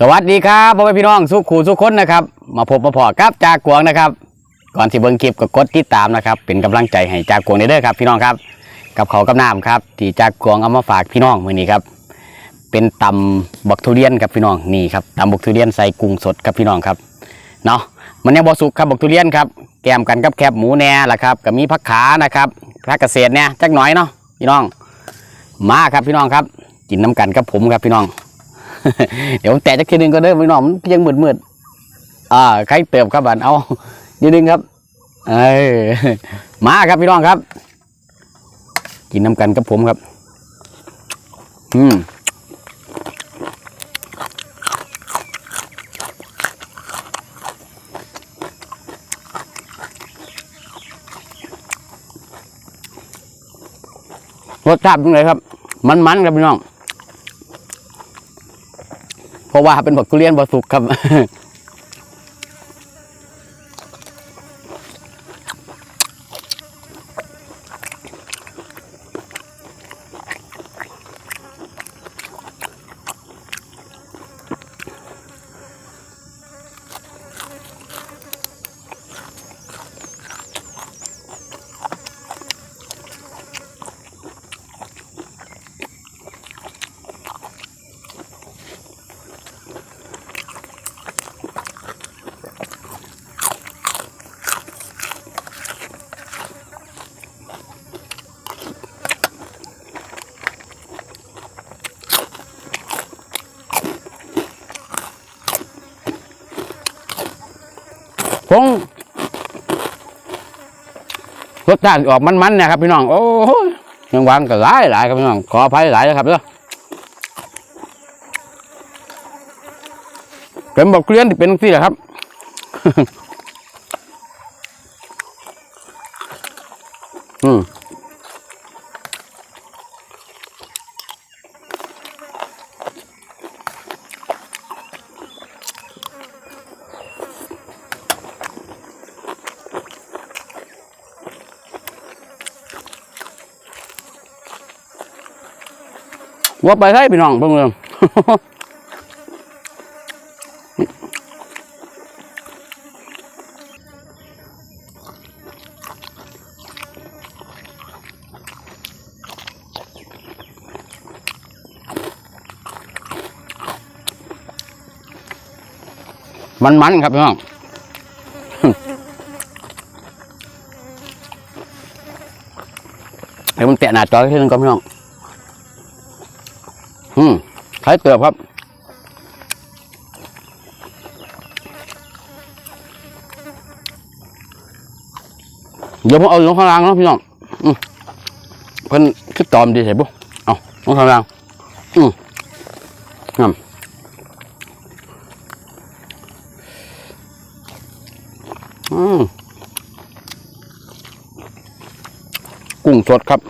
สวัสดีครับพ่อแม่พี่น้องสุขูสุขคนนะครับ มาพบมาพอกับจากกวงนะครับ ก่อนที่เบิ่งคลิปก็กดติดตามนะครับ เป็นกำลังใจให้จากกวงเด้อครับ พี่น้องครับ กับเขากับน้ำครับที่จากกวงเอามาฝากพี่น้องมื้อนี้ครับ เป็นตำบักทุเรียนครับพี่น้องนี่ครับตำบักทุเรียนใส่กุ้งสดครับพี่น้องครับเนาะมันยังบ่สุกครับบักทุเรียนครับแกมกันกับแคบหมูแหน่ละครับก็มีผักขานะครับผักเกษตรเนี่ยจักหน่อยเนาะพี่น้อง มาครับพี่น้องครับกินน้ำกันกับผมครับพี่น้อง เดี๋ยวผมแตะจักทีหนึงก็เด้อพี่น้องมันยังมืดๆอ่าใครเติบครับบันเอานิดนึงครับ เออมาครับพี่น้องครับ กินน้ำกันกับผมครับ อืมรสชาติเป็นไงครับ มันๆครับพี่น้อง เพราะว่าเป็นบักทุเรียนบสุกครับ คง รสชานออกมันๆนะครับพี่น้องโอ้โหยังวานก็หลายหลายครับพี่น้องขออภัยหลายนะครับเด้อเป็นบอกเรียนที่เป็นที่แหละครับอืม ว่าไปใช่พี่น้องเพิ่งเริ่มมันครับพี่น้องเดี๋ยวผมแตะหน้าจอทีนึงก่อนพี่น้อง อืมใช้เตือบครับเดี๋ยวผมเอาลงข้างล่างเนาะพี่น้องอืมเพิ่นคือตอมดีใช่ปุ๊เอาลงข้างล่าง อืมงามอืมกุ้งสดครับ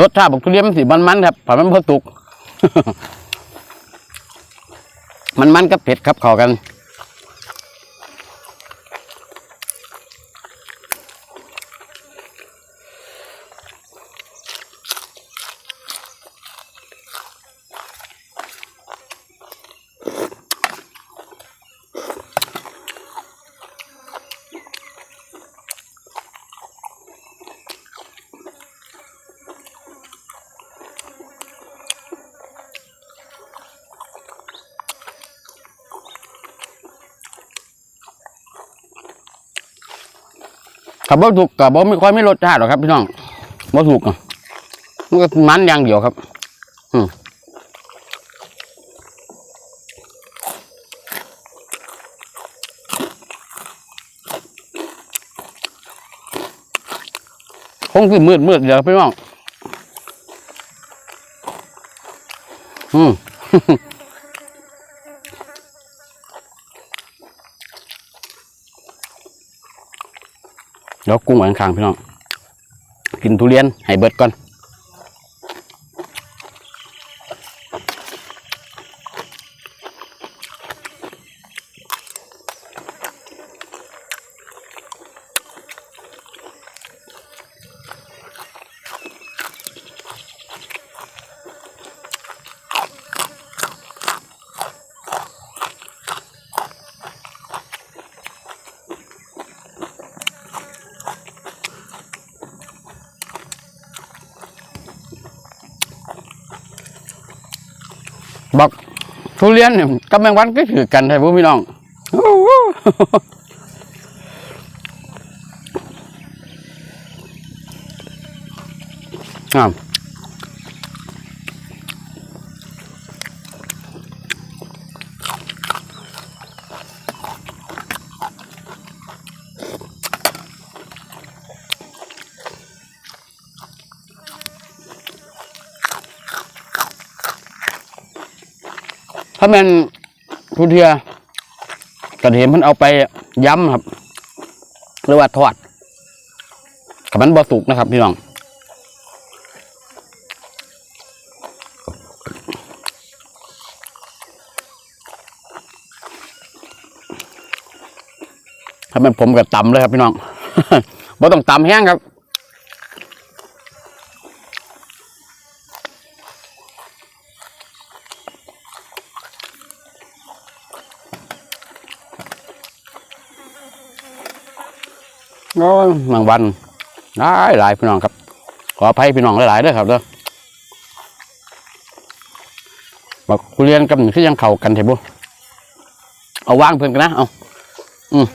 รสชาติของทุเรียนมันสีมันๆครับผ่านมันเพิ่ตุกมันมันๆกับเผ็ดครับเข้ากัน ขับรถถูกกับบ่ไม่ค่อยไม่รสชาติหรอกครับพี่น้องบ่ถูกอะมันก็มันอย่างเดียวครับ อืมคงคือมืดมืดเดี๋ยวพี่น้องอืม เดี๋ยวกุ้งไว้ข้างๆพี่น้อง กินทุเรียนให้เบิดก่อน ทุเรียนเนี่ยกับแมงวันก็ถือกันใช่ไหมพี่น้องอ้าว ถ้าแมันทุเทียกระเทียมมันเอาไปย้ำครับ หรือว่าทอดกับมันบอสุกนะครับพี่น้องถ้าเป็นผมกับตำเลยครับพี่น้องบ่ต้องตำแห้งครับ โอ้ยบางวันหลายหลายพี่น้องครับ ขออภัยพี่น้องหลายๆด้วยครับเด้อบอกคุเรียนกับนี่คือยังเข่ากันเถอะบุเอาว่างเพื่อนกันนะ เอาอืม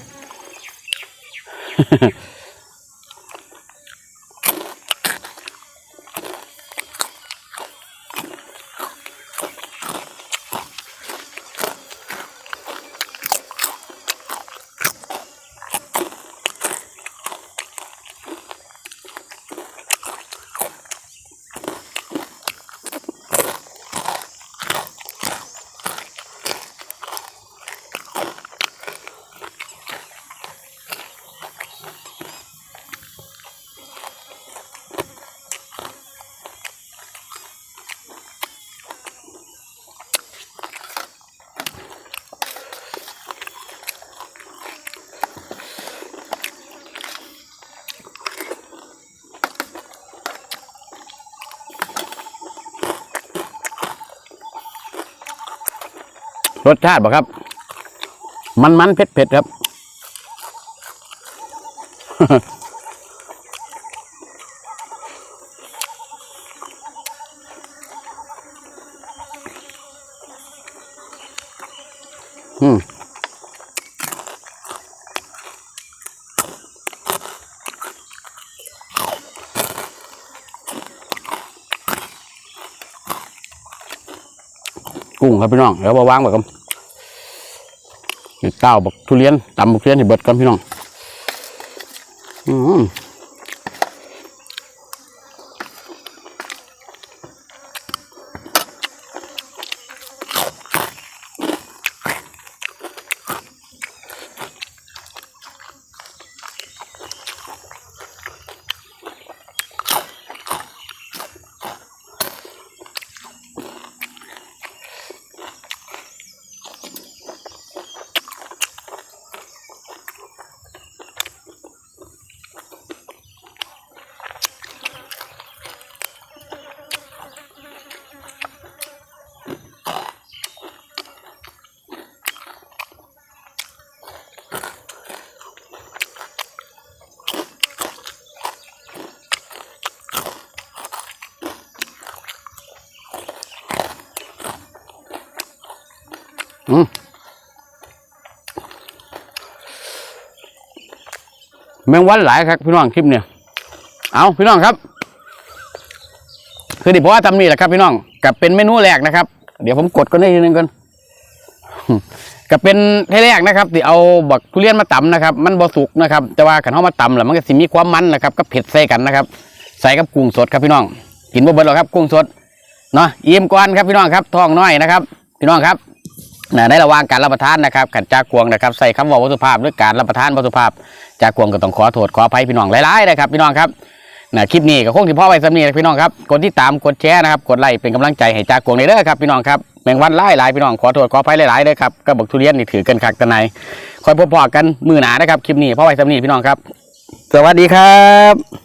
รสชาติบ่ครับ มันมันเผ็ดเผ็ดๆครับ กุ้งครับพี่น้องเดี๋ยวมาวางแบบกันเต้าบักทุเรียนตำบักทุเรียนให้เบิดกันพี่น้อง อืม อืมแมงวันหลายครับพี่น้องคลิปเนี่ยเอาพี่น้องครับ คือดิบอกว่าทำนี่แหละครับ พี่น้องกับเป็นเมนูแรกนะครับ เดี๋ยวผมกดก็ได้ทีนึงกันกับเป็นเทแรกนะครับที่เอาบักทุเรียนมาตำนะครับ มันบ่สุกนะครับ แต่ว่าขันเขามาตำแล้วมันก็สิมีความมันนะครับก็เผ็ดใส่กันนะครับ ใส่กับกุ้งสดครับพี่น้อง กินบ่เบิดหรอกครับกุ้งสดเนาะอิ่มก่อนครับพี่น้องครับท้องน้อยนะครับ พี่น้องครับ นะในระหว่างการรับประทานนะครับขันจากกวงนะครับใส่คำว่าวัตถุภาพหรือการรับประทานวัตถุภาพ จากกวงก็ต้องขอโทษขออภัยพี่น้องหลายๆนะครับพี่น้องครับนะคลิปนี้ก็คงที่พ่อไว้สำเนีนะพี่น้องครับกดติดตามกดแชร์นะครับกดไลค์เป็นกำลังใจให้จากกวงในเด้อครับพี่น้องครับแมงวันหลายหลายๆพี่น้องขอโทษขออภัยหลายๆเลยครับก็บอกทุเรียนนี่ถือกันคักตะไนคอยพบปะกันมือหนานะครับคลิปนี้พ่อไว้สำเนียพี่น้องครับ สวัสดีครับ